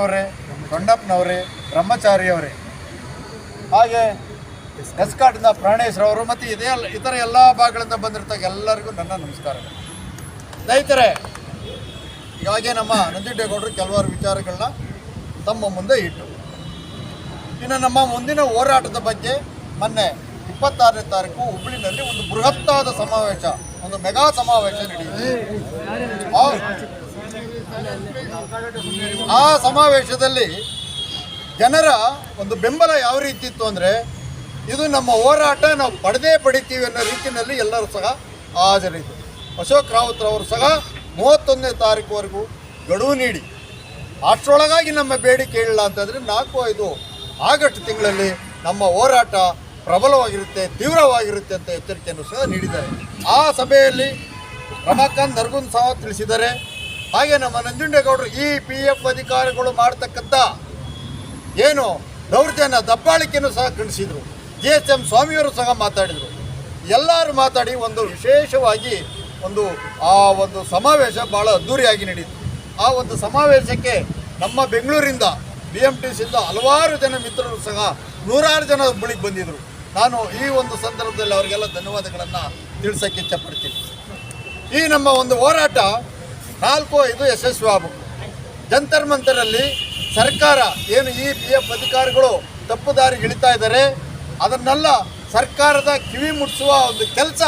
ಅವರೇ ಕೊಂಡಪ್ಪನವರೇ ಬ್ರಹ್ಮಚಾರಿ ಅವರೇ ಹಾಗೆ ಎಸ್ಕಾಟ್ನ ಪ್ರಾಣೇಶ್ರವರು ಮತ್ತು ಇದೇ ಇತರ ಎಲ್ಲ ಭಾಗಗಳಿಂದ ಬಂದಿರ್ತಕ್ಕ ಎಲ್ಲರಿಗೂ ನನ್ನ ನಮಸ್ಕಾರ. ಸ್ನೇಹಿತರೆ ಹೀಗಾಗಿ ನಮ್ಮ ನಂಜುಂಡೇಗೌಡರು ಕೆಲವಾರು ವಿಚಾರಗಳನ್ನ ತಮ್ಮ ಮುಂದೆ ಇಟ್ಟು, ಇನ್ನು ನಮ್ಮ ಮುಂದಿನ ಹೋರಾಟದ ಬಗ್ಗೆ ಮೊನ್ನೆ ಇಪ್ಪತ್ತಾರನೇ ತಾರೀಕು ಹುಬ್ಬಳ್ಳಿನಲ್ಲಿ ಒಂದು ಬೃಹತ್ತಾದ ಸಮಾವೇಶ, ಒಂದು ಮೆಗಾ ಸಮಾವೇಶ ನಡೆಯಿತು. ಆ- ಸಮಾವೇಶದಲ್ಲಿ ಜನರ ಒಂದು ಬೆಂಬಲ ಯಾವ ರೀತಿ ಇತ್ತು ಅಂದರೆ ಇದು ನಮ್ಮ ಹೋರಾಟ ನಾವು ಪಡೆದೇ ಪಡಿತೀವಿ ಅನ್ನೋ ರೀತಿಯಲ್ಲಿ ಎಲ್ಲರೂ ಸಹ ಹಾಜರಿದ್ದರು. ಅಶೋಕ್ ರಾವತ್ ಅವರು ಸಹ ಮೂವತ್ತೊಂದನೇ ತಾರೀಕುವರೆಗೂ ಗಡುವು ನೀಡಿ, ಅಷ್ಟರೊಳಗಾಗಿ ನಮ್ಮ ಬೇಡಿಕೆ ಇಲ್ಲ ಅಂತಂದರೆ ನಾಲ್ಕು ಐದು ಆಗಸ್ಟ್ ತಿಂಗಳಲ್ಲಿ ನಮ್ಮ ಹೋರಾಟ ಪ್ರಬಲವಾಗಿರುತ್ತೆ, ತೀವ್ರವಾಗಿರುತ್ತೆ ಅಂತ ಎಚ್ಚರಿಕೆಯನ್ನು ಸಹ ನೀಡಿದ್ದಾರೆ. ಆ ಸಭೆಯಲ್ಲಿ ರಮಾಕಾಂತ್ ನರ್ಗುನ್ ಸಹ ತಿಳಿಸಿದ್ದಾರೆ. ಹಾಗೆ ನಮ್ಮ ನಂಜುಂಡೇಗೌಡರು ಈ ಪಿ ಎಫ್ ಅಧಿಕಾರಿಗಳು ಮಾಡ್ತಕ್ಕಂಥ ಏನು ದೌರ್ಜನ್ಯ ದಬ್ಬಾಳಿಕೆಯನ್ನು ಸಹ ಖಂಡಿಸಿದರು. ಜಿ ಎಸ್ ಎಂ ಸ್ವಾಮಿಯವರು ಸಹ ಮಾತಾಡಿದರು. ಎಲ್ಲರೂ ಮಾತಾಡಿ ಒಂದು ವಿಶೇಷವಾಗಿ ಒಂದು ಆ ಒಂದು ಸಮಾವೇಶ ಭಾಳ ಅದ್ಧೂರಿಯಾಗಿ ನಡೀತು. ಆ ಒಂದು ಸಮಾವೇಶಕ್ಕೆ ನಮ್ಮ ಬೆಂಗಳೂರಿಂದ ಬಿ ಎಂ ಟಿ ಸಿಯಿಂದ ಹಲವಾರು ಜನ ಮಿತ್ರರು ಸಹ ನೂರಾರು ಜನ ಬಳಿಗೆ ಬಂದಿದ್ದರು ನಾನು ಈ ಒಂದು ಸಂದರ್ಭದಲ್ಲಿ ಅವರಿಗೆಲ್ಲ ಧನ್ಯವಾದಗಳನ್ನು ತಿಳಿಸೋಕ್ಕೆ ಇಚ್ಛಪಡ್ತೀನಿ. ಈ ನಮ್ಮ ಒಂದು ಹೋರಾಟ ನಾಲ್ಕು ಐದು ಯಶಸ್ವಿ ಆಗಬೇಕು ಜಂತರ್ ಮಂತರಲ್ಲಿ ಸರ್ಕಾರ ಏನು ಈ ಪಿ ಎಫ್ ಅಧಿಕಾರಿಗಳು ತಪ್ಪು ದಾರಿಗೆ ಇಳಿತಾ ಇದ್ದಾರೆ, ಅದನ್ನೆಲ್ಲ ಸರ್ಕಾರದ ಕಿವಿ ಮುಟ್ಟಿಸುವ ಒಂದು ಕೆಲಸ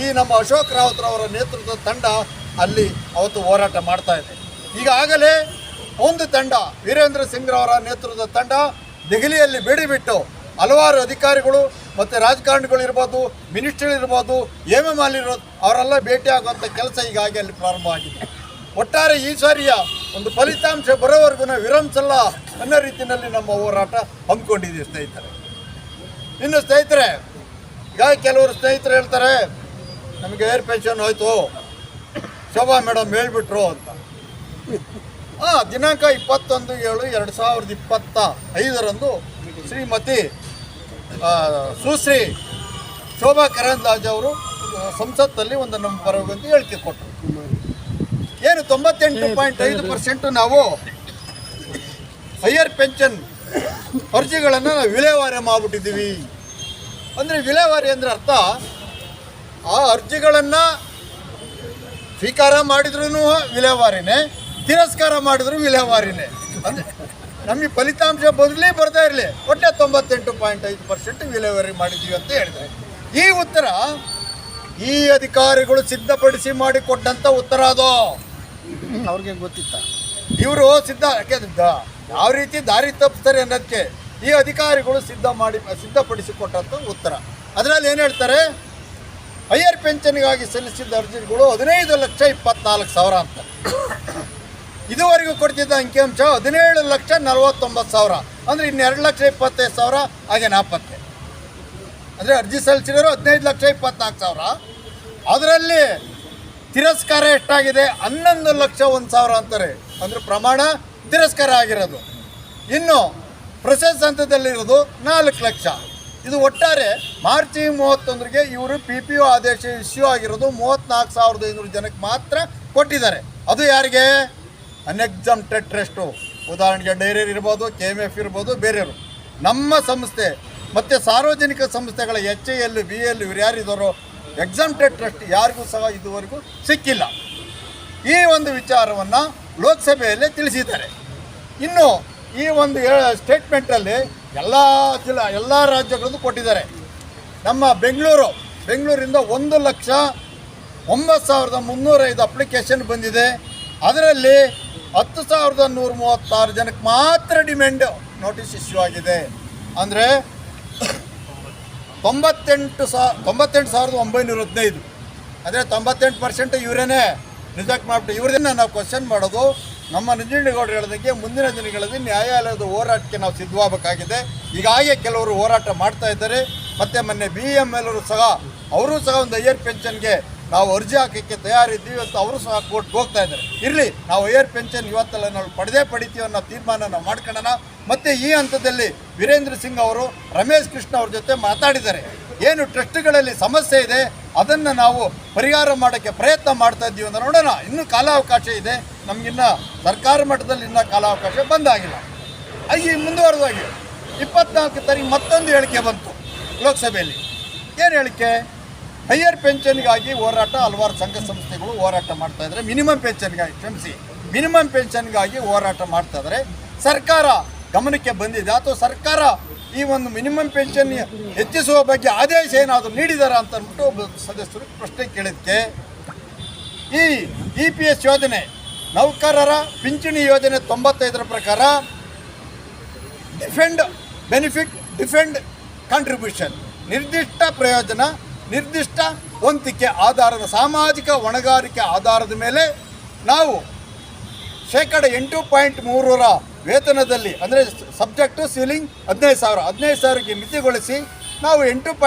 ಈ ನಮ್ಮ ಅಶೋಕ್ ರಾವತ್ರವರ ನೇತೃತ್ವದ ತಂಡ ಅಲ್ಲಿ ಅವತ್ತು ಹೋರಾಟ ಮಾಡ್ತಾ ಇದೆ. ಈಗಾಗಲೇ ಒಂದು ತಂಡ, ವೀರೇಂದ್ರ ಸಿಂಗ್ರವರ ನೇತೃತ್ವದ ತಂಡ ದೆಹಲಿಯಲ್ಲಿ ಬೇಡಿಬಿಟ್ಟು ಹಲವಾರು ಅಧಿಕಾರಿಗಳು ಮತ್ತು ರಾಜಕಾರಣಿಗಳು ಇರ್ಬೋದು ಮಿನಿಸ್ಟರ್ ಇರ್ಬೋದು ಎಂ ಎಂ ಅಲ್ಲಿ ಇರೋದು ಅವರೆಲ್ಲ ಭೇಟಿಯಾಗುವಂಥ ಕೆಲಸ ಈಗಾಗಿ ಅಲ್ಲಿ ಪ್ರಾರಂಭ ಆಗಿದೆ. ಒಟ್ಟಾರೆ ಈ ಸಾರಿಯ ಒಂದು ಫಲಿತಾಂಶ ಬರೋವರೆಗೂ ನಾವು ವಿರಮಿಸಲ್ಲ ಅನ್ನೋ ರೀತಿಯಲ್ಲಿ ನಮ್ಮ ಹೋರಾಟ ಹಮ್ಮಿಕೊಂಡಿದ್ದೀವಿ ಸ್ನೇಹಿತರೆ. ಇನ್ನು ಸ್ನೇಹಿತರೆ, ಈಗ ಕೆಲವರು ಸ್ನೇಹಿತರು ಹೇಳ್ತಾರೆ, ನಮಗೆ ಏರ್ ಪೆನ್ಷನ್ ಹೋಯ್ತು, ಶೋಭಾ ಮೇಡಮ್ ಹೇಳ್ಬಿಟ್ರು ಅಂತ. ಹಾಂ ದಿನಾಂಕ ಇಪ್ಪತ್ತೊಂದು ಏಳು ಎರಡು ಸಾವಿರದ ಇಪ್ಪತ್ತ ಐದರಂದು ಶ್ರೀಮತಿ ಸುಶ್ರೀ ಶೋಭಾ ಕರಂದ್ಲಾಜೆ ಅವರು ಸಂಸತ್ತಲ್ಲಿ ಒಂದು ನಮ್ಮ ಪರವಾಗಿ ಹೇಳಿಕೆ ಕೊಟ್ಟರು. ಏನು ತೊಂಬತ್ತೆಂಟು ಪಾಯಿಂಟ್ ಐದು ಪರ್ಸೆಂಟು ನಾವು ಹೈಯರ್ ಪೆನ್ಷನ್ ಅರ್ಜಿಗಳನ್ನು ನಾವು ವಿಲೇವಾರಿ ಮಾಡಿಬಿಟ್ಟಿದ್ದೀವಿ. ಅಂದರೆ ವಿಲೇವಾರಿ ಅಂದರೆ ಅರ್ಥ, ಆ ಅರ್ಜಿಗಳನ್ನು ಸ್ವೀಕಾರ ಮಾಡಿದ್ರೂ ವಿಲೇವಾರಿನೇ, ತಿರಸ್ಕಾರ ಮಾಡಿದ್ರು ವಿಲೇವಾರಿನೇ. ಅಂದರೆ ನಮಗೆ ಫಲಿತಾಂಶ ಬದಲೇ ಬರ್ತಾ ಇರಲಿ. ಒಟ್ಟೆ ತೊಂಬತ್ತೆಂಟು ಪಾಯಿಂಟ್ ಐದು ಪರ್ಸೆಂಟ್ ವಿಲೇವರಿ ಮಾಡಿದ್ದೀವಿ ಅಂತ ಹೇಳಿದ್ದಾರೆ ಈ ಉತ್ತರ ಈ ಅಧಿಕಾರಿಗಳು ಸಿದ್ಧಪಡಿಸಿ ಮಾಡಿಕೊಟ್ಟಂಥ ಉತ್ತರ ಅದು. ಅವ್ರಿಗೆ ಗೊತ್ತಿತ್ತ? ಇವರು ಸಿದ್ಧ ಯಾವ ರೀತಿ ದಾರಿ ತಪ್ಪಿಸ್ತಾರೆ ಅನ್ನೋದಕ್ಕೆ ಈ ಅಧಿಕಾರಿಗಳು ಸಿದ್ಧ ಮಾಡಿ ಸಿದ್ಧಪಡಿಸಿಕೊಟ್ಟಂಥ ಉತ್ತರ. ಅದರಲ್ಲಿ ಏನು ಹೇಳ್ತಾರೆ? ಹೈಯರ್ ಪೆನ್ಷನ್ಗಾಗಿ ಸಲ್ಲಿಸಿದ್ದ ಅರ್ಜಿಗಳು ಹದಿನೈದು ಲಕ್ಷ ಇಪ್ಪತ್ನಾಲ್ಕು ಸಾವಿರ ಅಂತ. ಇದುವರೆಗೂ ಕೊಡ್ತಿದ್ದ ಅಂಕಿಅಂಶ ಹದಿನೇಳು ಲಕ್ಷ ನಲವತ್ತೊಂಬತ್ತು ಸಾವಿರ. ಅಂದರೆ ಇನ್ನೆರಡು ಲಕ್ಷ ಇಪ್ಪತ್ತೈದು ಸಾವಿರ, ಹಾಗೆ ನಾಪತ್ತೆ. ಅಂದರೆ ಅರ್ಜಿ ಸಲ್ಲಿಸಿರೋರು ಹದಿನೈದು ಲಕ್ಷ ಇಪ್ಪತ್ನಾಲ್ಕು ಸಾವಿರ. ಅದರಲ್ಲಿ ತಿರಸ್ಕಾರ ಎಷ್ಟಾಗಿದೆ? ಹನ್ನೊಂದು ಲಕ್ಷ ಒಂದು ಸಾವಿರ ಅಂತಾರೆ. ಅಂದರೆ ಪ್ರಮಾಣ ತಿರಸ್ಕಾರ ಆಗಿರೋದು. ಇನ್ನು ಪ್ರೊಸೆಸ್ ಹಂತದಲ್ಲಿರೋದು ನಾಲ್ಕು ಲಕ್ಷ. ಇದು ಒಟ್ಟಾರೆ ಮಾರ್ಚ್ ಮೂವತ್ತೊಂದರಿಗೆ ಇವರು ಪಿ ಪಿ ಯು ಆದೇಶ ಇಶ್ಯೂ ಆಗಿರೋದು ಮೂವತ್ತ್ನಾಲ್ಕು ಸಾವಿರದ ಐನೂರು ಜನಕ್ಕೆ ಮಾತ್ರ ಕೊಟ್ಟಿದ್ದಾರೆ. ಅದು ಯಾರಿಗೆ? ಅನ್ಎಕ್ಸಾಮ್ಟೆಡ್ ಟ್ರಸ್ಟು ಉದಾಹರಣೆಗೆ ಡೈರಿ ಇರ್ಬೋದು, ಕೆ ಎಂ ಎಫ್ ಇರ್ಬೋದು, ಬೇರೆಯವರು. ನಮ್ಮ ಸಂಸ್ಥೆ ಮತ್ತು ಸಾರ್ವಜನಿಕ ಸಂಸ್ಥೆಗಳ H A L, B L ಇವ್ರು ಯಾರಿದ್ದಾರೋ ಎಕ್ಸಾಮ್ಟೆಡ್ ಟ್ರಸ್ಟ್ ಯಾರಿಗೂ ಸಹ ಇದುವರೆಗೂ ಸಿಕ್ಕಿಲ್ಲ. ಈ ಒಂದು ವಿಚಾರವನ್ನು ಲೋಕಸಭೆಯಲ್ಲಿ ತಿಳಿಸಿದ್ದಾರೆ. ಇನ್ನು ಈ ಒಂದು ಸ್ಟೇಟ್ಮೆಂಟಲ್ಲಿ ಎಲ್ಲ ಜಿಲ್ಲಾ, ಎಲ್ಲ ರಾಜ್ಯಗಳದ್ದು ಕೊಟ್ಟಿದ್ದಾರೆ. ನಮ್ಮ ಬೆಂಗಳೂರು, ಬೆಂಗಳೂರಿಂದ ಒಂದು ಲಕ್ಷ ಒಂಬತ್ತು ಸಾವಿರದ ಮುನ್ನೂರೈದು ಅಪ್ಲಿಕೇಶನ್ ಬಂದಿದೆ. ಅದರಲ್ಲಿ ಹತ್ತು ಸಾವಿರದ ನೂರ ಮೂವತ್ತಾರು ಜನಕ್ಕೆ ಮಾತ್ರ ಡಿಮ್ಯಾಂಡ್ ನೋಟಿಸ್ ಇಶ್ಯೂ ಆಗಿದೆ. ಅಂದರೆ ತೊಂಬತ್ತೆಂಟು ಸಾ, ತೊಂಬತ್ತೆಂಟು ಸಾವಿರದ ಒಂಬೈನೂರ ಹದಿನೈದು. ಅಂದರೆ ತೊಂಬತ್ತೆಂಟು ಪರ್ಸೆಂಟ್ ಇವರೇ ರಿಜೆಕ್ಟ್ ಮಾಡಿಬಿಟ್ಟು ಇವ್ರದನ್ನ ನಾವು ಕ್ವಶನ್ ಮಾಡೋದು. ನಮ್ಮ ನಂಜನಗೌಡರು ಹೇಳೋದಕ್ಕೆ ಮುಂದಿನ ದಿನಗಳಲ್ಲಿ ನ್ಯಾಯಾಲಯದ ಹೋರಾಟಕ್ಕೆ ನಾವು ಸಿದ್ಧವಾಗಬೇಕಾಗಿದೆ. ಈಗಾಗಲೇ ಕೆಲವರು ಹೋರಾಟ ಮಾಡ್ತಾ ಇದ್ದಾರೆ. ಮತ್ತು ಮೊನ್ನೆ ಬಿ ಎಂ ಎಲ್ ಸಹ, ಅವರು ಸಹ ಒಂದು ಹೈಯರ್ ಪೆನ್ಷನ್ಗೆ ನಾವು ಅರ್ಜಿ ಹಾಕೋಕ್ಕೆ ತಯಾರಿದ್ದೀವಿ ಅಂತ ಅವರು ಸಹ ಕೋರ್ಟ್ ಹೋಗ್ತಾ ಇದ್ದಾರೆ. ಇರಲಿ, ನಾವು ಏರ್ ಪೆನ್ಷನ್ ಇವತ್ತೆಲ್ಲ ನಾವು ಪಡೆದೇ ಪಡಿತೀವಿ ಅನ್ನೋ ತೀರ್ಮಾನ ನಾವು ಮಾಡ್ಕೊಳ್ಳೋಣ. ಮತ್ತು ಈ ಹಂತದಲ್ಲಿ ವೀರೇಂದ್ರ ಸಿಂಗ್ ಅವರು, ರಮೇಶ್ ಕೃಷ್ಣ ಅವ್ರ ಜೊತೆ ಮಾತಾಡಿದ್ದಾರೆ. ಏನು ಟ್ರಸ್ಟ್ಗಳಲ್ಲಿ ಸಮಸ್ಯೆ ಇದೆ, ಅದನ್ನು ನಾವು ಪರಿಹಾರ ಮಾಡೋಕ್ಕೆ ಪ್ರಯತ್ನ ಮಾಡ್ತಾ ಇದ್ದೀವಿ ಅಂತ ನೋಡೋಣ. ಇನ್ನೂ ಕಾಲಾವಕಾಶ ಇದೆ. ನಮಗಿನ್ನ ಸರ್ಕಾರ ಮಟ್ಟದಲ್ಲಿ ಇನ್ನೂ ಕಾಲಾವಕಾಶ ಬಂದಾಗಿಲ್ಲ ಹಾಗೆ ಮುಂದುವರೆದಾಗಿ ಇಪ್ಪತ್ನಾಲ್ಕು ತಾರೀಕು ಮತ್ತೊಂದು ಹೇಳಿಕೆ ಬಂತು ಲೋಕಸಭೆಯಲ್ಲಿ. ಏನು ಹೇಳಿಕೆ? ಹೈಯರ್ ಪೆನ್ಷನ್ಗಾಗಿ ಹೋರಾಟ ಹಲವಾರು ಸಂಘ ಸಂಸ್ಥೆಗಳು ಹೋರಾಟ ಮಾಡ್ತಾ ಇದ್ದಾರೆ. ಮಿನಿಮಮ್ ಪೆನ್ಷನ್ಗಾಗಿ ಕ್ಷಮಿಸಿ, ಮಿನಿಮಮ್ ಪೆನ್ಷನ್ಗಾಗಿ ಹೋರಾಟ ಮಾಡ್ತಾ ಇದ್ದಾರೆ. ಸರ್ಕಾರ ಗಮನಕ್ಕೆ ಬಂದಿದೆ. ಅಥವಾ ಸರ್ಕಾರ ಈ ಒಂದು ಮಿನಿಮಮ್ ಪೆನ್ಷನ್ ಹೆಚ್ಚಿಸುವ ಬಗ್ಗೆ ಆದೇಶ ಏನಾದರೂ ನೀಡಿದಾರ ಅಂತ ಅಂದ್ಬಿಟ್ಟು ಒಬ್ಬ ಸದಸ್ಯರು ಪ್ರಶ್ನೆ ಕೇಳಿದ್ದಕ್ಕೆ ಈ ಇ ಪಿ ಎಸ್ ಯೋಜನೆ ನೌಕರರ ಪಿಂಚಣಿ ಯೋಜನೆ ತೊಂಬತ್ತೈದರ ಪ್ರಕಾರ ಡಿಫೆಂಡ್ ಬೆನಿಫಿಟ್, ಡಿಫೆಂಡ್ ಕಾಂಟ್ರಿಬ್ಯೂಷನ್ ನಿರ್ದಿಷ್ಟ ಪ್ರಯೋಜನ ನಿರ್ದಿಷ್ಟ ವಂತಿಕೆ ಆಧಾರದ, ಸಾಮಾಜಿಕ ಹೊಣೆಗಾರಿಕೆ ಆಧಾರದ ಮೇಲೆ ನಾವು ಶೇಕಡ ಎಂಟು ಪಾಯಿಂಟ್ ಮೂರರ ವೇತನದಲ್ಲಿ, ಅಂದರೆ ಸಬ್ಜೆಕ್ಟು ಸೀಲಿಂಗ್ ಹದಿನೈದು ಸಾವಿರ, ಹದಿನೈದು ಸಾವಿರಕ್ಕೆ ಮಿತಿಗೊಳಿಸಿ ನಾವು ಎಂಟು ಪಾಯಿಂಟ್